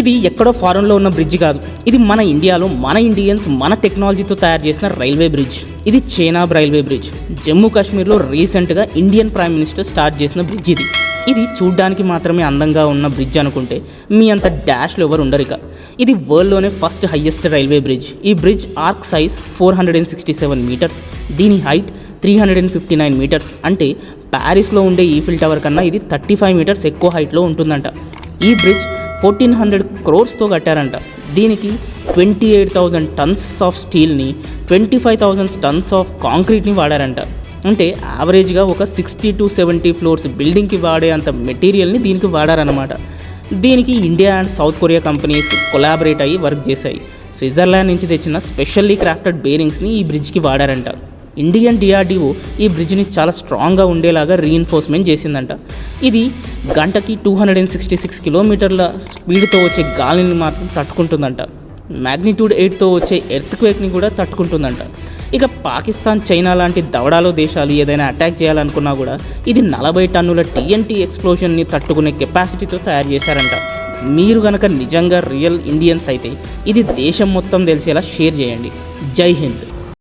ఇది ఎక్కడో ఫారెన్లో ఉన్న బ్రిడ్జ్ కాదు. ఇది మన ఇండియాలో మన ఇండియన్స్ మన టెక్నాలజీతో తయారు చేసిన రైల్వే బ్రిడ్జ్ ఇది చేనాబ్ రైల్వే బ్రిడ్జ్ జమ్మూ కాశ్మీర్లో రీసెంట్గా ఇండియన్ ప్రైమ్ మినిస్టర్ స్టార్ట్ చేసిన బ్రిడ్జ్ ఇది. ఇది చూడ్డానికి మాత్రమే అందంగా ఉన్న బ్రిడ్జ్ అనుకుంటే మీ అంత డాష్లో ఎవరు ఉండరు ఇక. ఇది వరల్డ్లోనే ఫస్ట్ హయ్యెస్ట్ రైల్వే బ్రిడ్జ్ ఈ bridge arch size four hundred and sixty seven metres దీని height three hundred and fifty nine metres అంటే ప్యారిస్లో ఉండే ఈఫిల్ టవర్ కన్నా ఇది థర్టీ ఫైవ్ మీటర్స్ ఎక్కువ హైట్లో ఉంటుందంట. ఈ బ్రిడ్జ్ ఫోర్టీన్ హండ్రెడ్ క్రోర్స్తో కట్టారంట. దీనికి twenty eight thousand tons of స్టీల్ని twenty five thousand tons of కాంక్రీట్ని వాడారంట. అంటే యావరేజ్గా ఒక సిక్స్టీ టు సెవెంటీ ఫ్లోర్స్ బిల్డింగ్కి వాడే అంత మెటీరియల్ని దీనికి వాడారనమాట దీనికి India and South Korea companies collaborate అయ్యి వర్క్ చేశాయి. స్విట్జర్లాండ్ నుంచి తెచ్చిన స్పెషల్లీ క్రాఫ్టెడ్ బేరింగ్స్ని ఈ బ్రిడ్జ్కి వాడారంట. ఇండియన్ డిఆర్డిఓ ఈ బ్రిడ్జ్ని చాలా స్ట్రాంగ్గా ఉండేలాగా రీఎన్ఫోర్స్మెంట్ చేసిందంట. ఇది గంటకి two hundred and sixty six కిలోమీటర్ల స్పీడ్తో వచ్చే గాలిని మాత్రం తట్టుకుంటుందంట. మ్యాగ్నిట్యూడ్ ఎయిట్తో వచ్చే ఎర్త్ క్వేక్ని కూడా తట్టుకుంటుందంట. ఇక పాకిస్తాన్ చైనా లాంటి దవడాలో దేశాలు ఏదైనా అటాక్ చేయాలనుకున్నా కూడా ఇది నలభై టన్నుల టీఎన్టీ ఎక్స్ప్లోజన్ని తట్టుకునే కెపాసిటీతో తయారు చేశారంట. మీరు కనుక నిజంగా రియల్ ఇండియన్స్ అయితే ఇది దేశం మొత్తం తెలిసేలా షేర్ చేయండి. జై హింద్.